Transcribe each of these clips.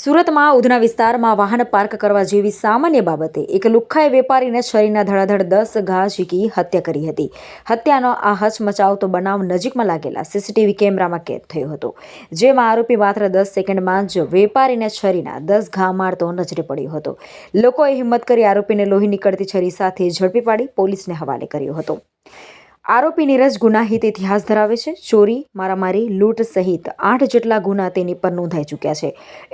સુરતમાં ઉધના વિસ્તારમાં વાહન પાર્ક કરવા જેવી સામાન્ય બાબતે એક લુખ્ખાએ વેપારીને છરીના ધડાધડ દસ ઘા ઝીકી હત્યા કરી હતી. હત્યાનો આ હચમચાવતો બનાવ નજીકમાં લાગેલા સીસીટીવી કેમેરામાં કેદ થયો હતો. જેમાં આરોપી માત્ર દસ સેકન્ડમાં જ વેપારીને છરીના દસ ઘા મારતો નજરે પડ્યો હતો. લોકોએ હિંમત કરી આરોપીને લોહી નીકળતી છરી સાથે ઝડપી પાડી પોલીસને હવાલે કર્યો હતો. આરોપી નીરજ ગુનાહિત ઇતિહાસ ધરાવે છે. ચોરી, મારામારી, લૂંટ સહિત આઠ જેટલા ગુના તેની પર નોંધાઈ ચૂક્યા છે.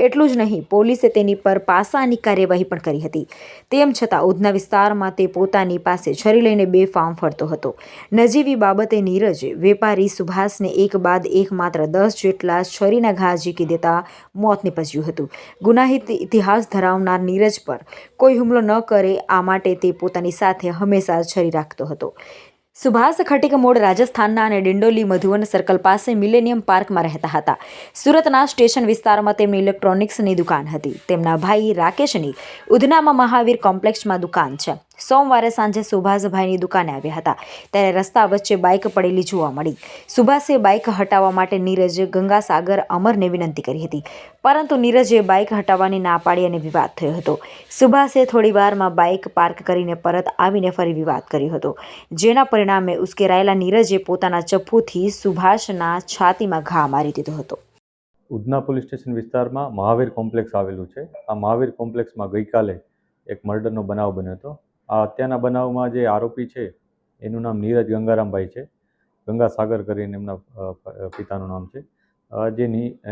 એટલું જ નહીં, પોલીસે તેની પર પાસાની કાર્યવાહી પણ કરી હતી. તેમ છતાં ઉધના વિસ્તારમાં તે પોતાની પાસે છરી લઈને બે ફાર્મ ફરતો હતો. નજીવી બાબતે નીરજ વેપારી સુભાષને એક બાદ એક માત્ર દસ જેટલા છરીના ઘા ઝીકી દેતા મોત નીપજ્યું હતું. ગુનાહિત ઇતિહાસ ધરાવનાર નીરજ પર કોઈ હુમલો ન કરે, આ માટે તે પોતાની સાથે હંમેશા છરી રાખતો હતો. સુભાષ ખટીક મૂળ રાજસ્થાનના અને ડિંડોલી મધુવન સર્કલ પાસે મિલેનિયમ પાર્કમાં રહેતા હતા. સુરતના સ્ટેશન વિસ્તારમાં તેમની ઇલેક્ટ્રોનિક્સની દુકાન હતી. તેમના ભાઈ રાકેશની ઉધનામાં મહાવીર કોમ્પ્લેક્સમાં દુકાન છે. સોમવારે સાંજે સુભાષભાઈની દુકાને આવ્યા હતા. ત્યારે રસ્તા વચ્ચે બાઇક પડેલી જોવા મળી. સુભાષે બાઇક હટાવવા માટે નીરજ ગંગાસાગર, અમરને વિનંતી કરી હતી. પરંતુ નીરજે બાઇક હટાવવાની ના પાડી અને વિવાદ થયો હતો. સુભાષે થોડીવારમાં બાઇક પાર્ક કરીને પરત આવીને ફરી વિવાદ કર્યો હતો. જેના પરિણામે ઉશ્કેરાયેલા નીરજે પોતાના ચપ્પુથી સુભાષના છાતીમાં ઘા મારી દીધો હતો. ઉધના પોલીસ સ્ટેશન વિસ્તારમાં મહાવીર કોમ્પ્લેક્સ આવેલું છે. આ મહાવીર કોમ્પ્લેક્સમાં ગઈકાલે એક મર્ડરનો બનાવ બન્યો હતો. આ હત્યાના બનાવમાં જે આરોપી છે, એનું નામ નીરજ ગંગારામભાઈ છે. ગંગાસાગર કરીને એમના પિતાનું નામ છે. જે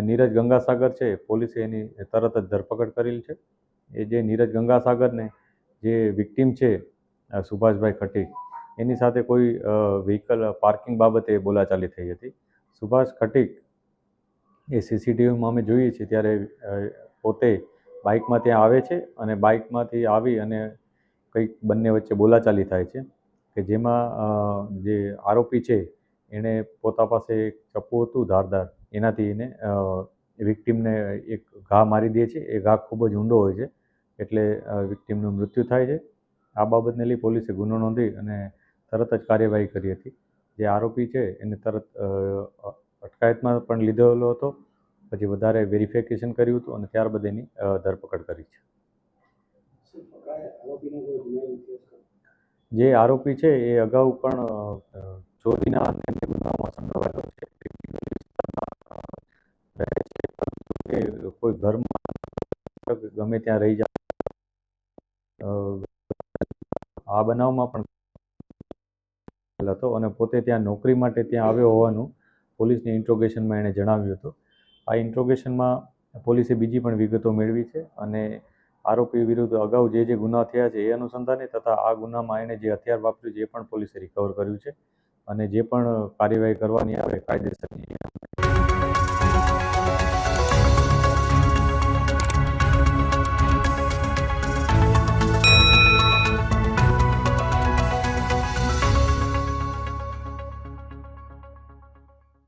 નીરજ ગંગાસાગર છે, પોલીસે એની તરત જ ધરપકડ કરેલ છે. એ જે નીરજ ગંગાસાગરને જે વિક્ટીમ છે સુભાષભાઈ ખટીક, એની સાથે કોઈ વ્હીકલ પાર્કિંગ બાબતે બોલાચાલી થઈ હતી. સુભાષ ખટીક એ સીસીટીવીમાં અમે જોઈએ છીએ ત્યારે પોતે બાઇકમાં ત્યાં આવે છે અને બાઇકમાંથી આવી અને કંઈક બંને વચ્ચે બોલાચાલી થાય છે કે જેમાં જે આરોપી છે, એણે પોતા પાસે એક ચપ્પુ હતું, ધારદાર. એનાથી એને વિક્ટીમને એક ઘા મારી દે છે. એ ઘા ખૂબ જ ઊંડો હોય છે. એટલે વિક્ટીમનું મૃત્યુ થાય છે. આ બાબતને લઈ પોલીસે ગુનો નોંધી અને તરત જ કાર્યવાહી કરી હતી. જે આરોપી છે, એને તરત અટકાયતમાં પણ લીધેલો હતો. પછી વધારે વેરિફિકેશન કર્યું હતું અને ત્યારબાદ એની ધરપકડ કરી છે. જે આરોપી છે, એ અગાઉ પણ ચોરીના અને અન્ય ગુનામાં સંડોવાયેલો છે. કોઈ ઘરમાં ગમે ત્યાં રહી જાય. આ બનાવમાં પણ હતો અને પોતે ત્યાં નોકરી માટે ત્યાં આવ્યો હોવાનું પોલીસની ઇન્ટ્રોગેશનમાં એણે જણાવ્યું હતું. આ ઇન્ટ્રોગેશનમાં પોલીસે બીજી પણ વિગતો મેળવી છે અને આરોપી વિરુદ્ધ અગાઉ જે જે ગુના થયા છે એ અનુસંધાને તથા આ ગુનામાં એણે જે હથિયાર વાપર્યું છે એ પણ પોલીસે રિકવર કર્યું છે અને જે પણ કાર્યવાહી કરવાની આવે કાયદેસરની